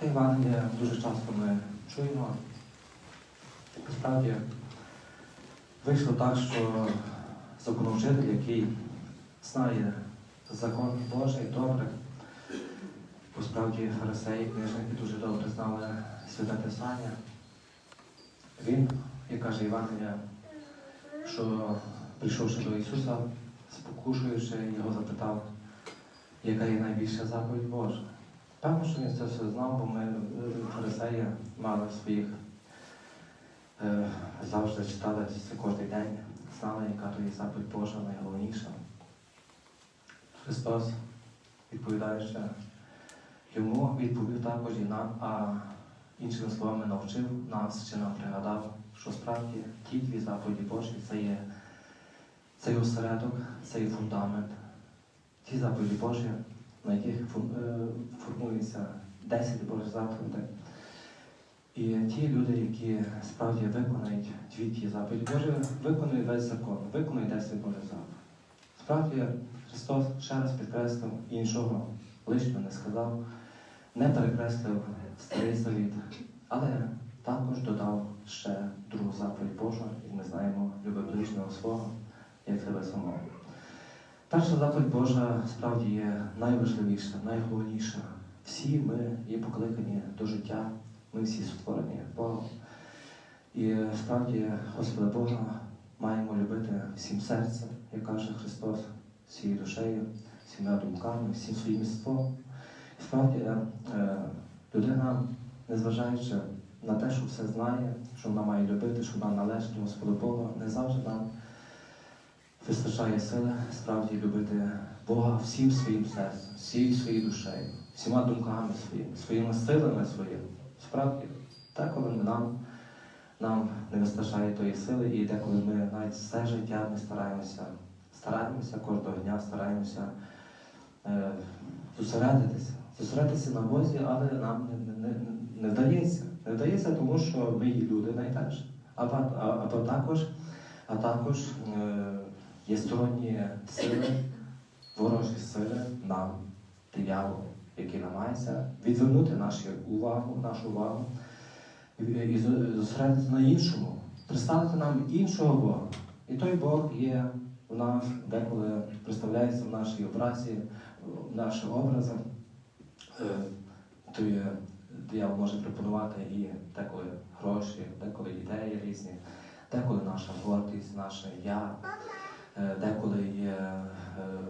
Те Євангелія дуже часто ми чуємо. Насправді вийшло так, що законовчитель, який знає закон Божий добре, бо справді фарисеї, книжники дуже добре знали святе Писання. Він, як каже Євангелія, що прийшовши до Ісуса, спокушуючи, його запитав, яка є найбільша заповідь Божа. Певно, що він це все знав, бо ми е, фарисеї мали своїх е, завжди читали це кожен день, знали, яка то є заповідь Божа найголовніша. Христос, відповідаючи йому, відповів також і нам, а іншими словами навчив нас чи нам пригадав, що справді ті дві заповіді Божі це є цей осередок, це є фундамент. Ті заповіді Божі, на яких е, формується 10 Божих заповідей. І ті люди, які справді виконають дві ті заповіді Божі, виконують весь закон, виконують 10 Божих заповідей. Справді Христос ще раз підкреслив іншого лишнього не сказав, не перекреслив старий завіт, але також додав ще другу заповідь Божу, і ми знаємо, люби ближнього свого, як себе самого. Перша заповідь Божа справді є найважливіша, найголовніша. Всі ми є покликані до життя, ми всі створені Богом. І справді Господа Бога маємо любити всім серцем, як каже Христос, всією душею, всіма думками, всім своїм єством. І справді е, людина, незважаючи на те, що все знає, що вона має любити, що вона належить до Господа Бога, не завжди нам вистачає сили справді любити Бога всім своїм серцем, всією своєю душею, всіма думками своїми, своїми силами своїми. Справді, деколи нам, нам не вистачає тої сили, і деколи ми навіть все життя не стараємося, стараємося кожного дня, стараємося е, зосередитися, зосередитися на Бозі, але нам не, не, не, вдається. Не вдається, тому що ми люди найперше. А, а, а, а також, а також е, є сторонні сили, ворожі сили нам, диявол, який намагається відвернути нашу увагу, нашу увагу і, зосередити на іншому, представити нам іншого Бога. І той Бог є у нас, деколи представляється в нашій образі, в наших образах. Е, той диявол може пропонувати і деколи гроші, деколи ідеї різні, деколи наша гордість, наше я, деколи є е,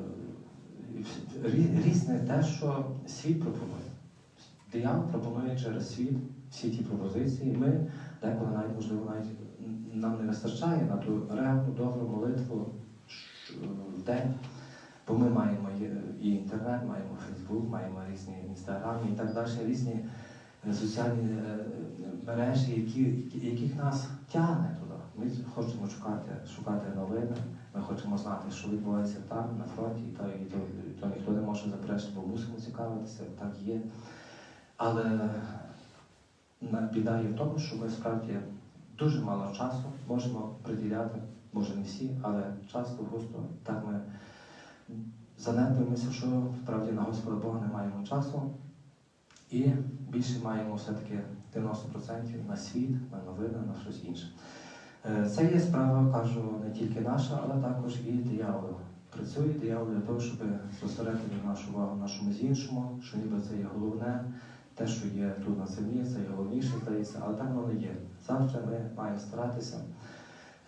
різне те, що світ пропонує. Диявол пропонує через світ всі ті пропозиції. Ми деколи навіть, можливо, навіть нам не вистачає на ту реальну добру молитву в день. Бо ми маємо і- інтернет, маємо Фейсбук, маємо різні інстаграми і так далі, різні е, соціальні е, мережі, які, яких нас тягне. Ми хочемо шукати, шукати новини, ми хочемо знати, що відбувається там, на фронті, і то, і то, і то ніхто не може заперечити, бо мусимо цікавитися, так є. Але біда є в тому, що ми справді дуже мало часу можемо приділяти, може не всі, але часто, густо так ми занедбуємося, що справді на Господа Бога не маємо часу. І більше маємо все-таки 90% на світ, на новини, на щось інше. Е, Це є справа, кажу, не тільки наша, але також і диявола. Працює диявол для того, щоб зосередити нашу увагу на чомусь іншому, що ніби це є головне, те, що є тут на землі, це є головніше, здається, але так воно є. Завжди ми маємо старатися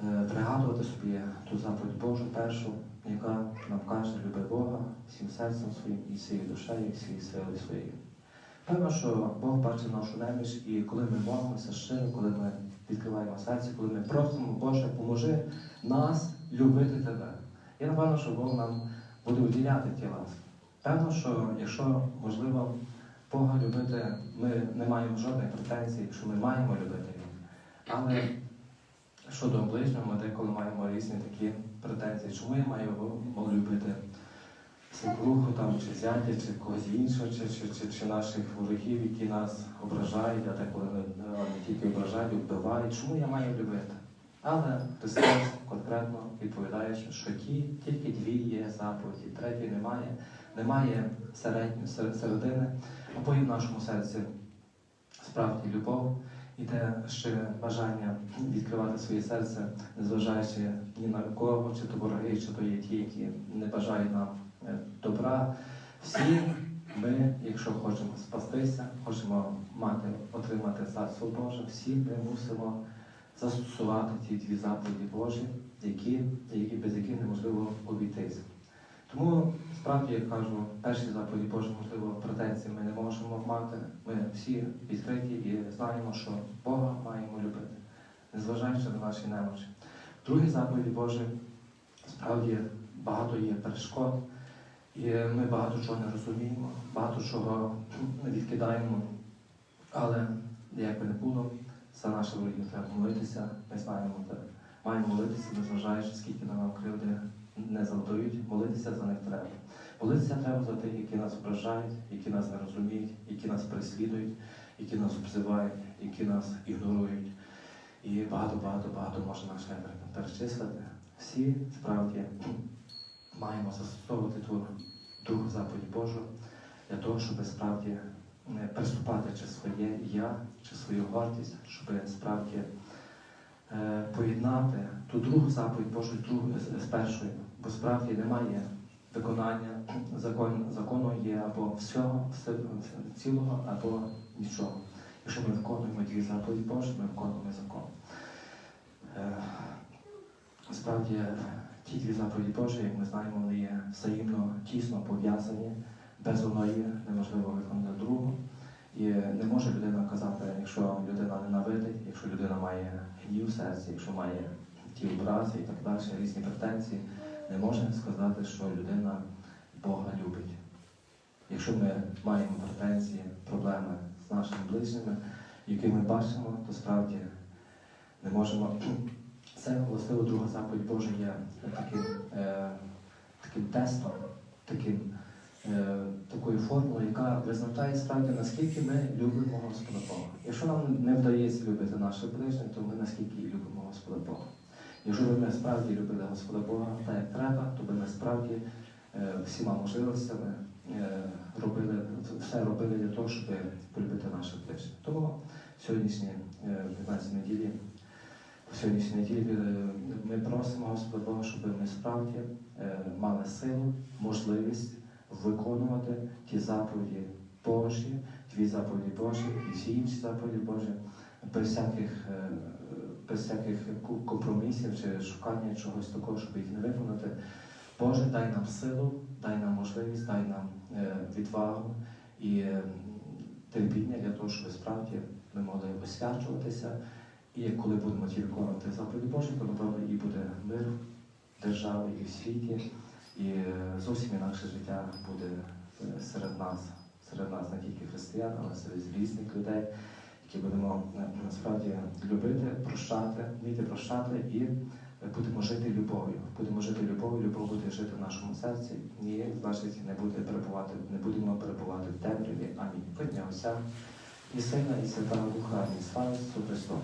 е, пригадувати собі ту заповідь Божу першу, яка нам каже, люби Бога всім серцем своїм і всією душею, і всією силою своєю. Певно, що Бог бачить нашу неміч, і коли ми молимося щиро, коли ми відкриваємо серце, коли ми просимо, Боже, поможи нас любити Тебе. І напевно, що Бог нам буде уділяти ті ласки. Певно, що якщо можливо Бога любити, ми не маємо жодних претензій, якщо ми маємо любити Його. Але щодо ближнього, ми деколи маємо різні такі претензії, чому я маю його любити свекруху там, чи зятя, чи когось іншого, чи, чи, чи, чи наших ворогів, які нас ображають, а деколи не, тільки ображають, вбивають. Чому я маю любити? Але Христос конкретно відповідає, що ті, тільки дві є заповіді, третьої немає, немає середньої сер- середини, або і в нашому серці справді любов і те ще бажання відкривати своє серце, незважаючи ні на кого, чи то вороги, чи то є ті, які не бажають нам добра. Всі ми, якщо хочемо спастися, хочемо мати, отримати царство Боже, всі ми мусимо застосувати ті дві заповіді Божі, які, які, без яких неможливо обійтися. Тому справді я кажу, перші заповіді Божі, можливо, претензій ми не можемо мати. Ми всі відкриті і знаємо, що Бога маємо любити, незважаючи на наші немочі. Другі заповіді Божі, справді багато є перешкод, і ми багато чого не розуміємо, багато чого відкидаємо. Але як би не було, за наших ворогів треба молитися. Ми знаємо це. Маємо молитися, незважаючи, скільки на нам кривди не завдають, молитися за них треба. Молитися треба за тих, які нас ображають, які нас не розуміють, які нас переслідують, які нас обзивають, які нас ігнорують. І багато-багато багато можна ще перечислити. Всі справді маємо застосовувати ту другу заповідь Божу для того, щоб справді приступати чи своє я, чи свою гордість, щоб справді е, поєднати ту другу заповідь Божу з першою, бо справді немає виконання закон, закону є або всього, все, цілого, або нічого. Якщо ми виконуємо дві заповіді Божі, ми виконуємо закон. Е, Справді, ті дві заповіді Божі, як ми знаємо, вони є взаємно тісно пов'язані, без одної неможливо виконати другу. І не може людина казати, якщо людина ненавидить, якщо людина має гнів в серці, якщо має ті образи і так далі, різні претензії, не може сказати, що людина Бога любить. Якщо ми маємо претензії, проблеми з нашими ближніми, які ми бачимо, то справді не можемо. Це властиво друга заповідь Божа є таким, е, таким тестом, таким, е, такою формулою, яка визначає справді, наскільки ми любимо Господа Бога. Якщо нам не вдається любити наших ближніх, то ми наскільки любимо Господа Бога. Якщо б ми справді любили Господа Бога так, як треба, то би ми справді е, всіма можливостями е, робили, все робили для того, щоб полюбити наших ближніх. Тому сьогоднішні е, 15 неділі сьогоднішній неділі е, ми просимо Господа Бога, щоб ми справді е, мали силу, можливість виконувати ті заповіді Божі, дві заповіді Божі і всі інші заповіді Божі без всяких, е, без всяких компромісів чи шукання чогось такого, щоб їх не виконати. Боже, дай нам силу, дай нам можливість, дай нам відвагу і терпіння для того, щоб справді ми могли освячуватися. І коли будемо ті виконувати заповіді Божі, то напевно і буде мир в державі і в світі, і е, зовсім інакше життя буде е, серед нас, серед нас не тільки християн, але серед різних людей, які будемо е, насправді любити, прощати, вміти прощати і будемо жити любов'ю. Будемо жити любов'ю, любов буде жити в нашому серці, і значить не буде перебувати, не будемо перебувати в темряві. Амінь. Подня Отця і Сина, і Святого Духа, і слава Ісусу Христу.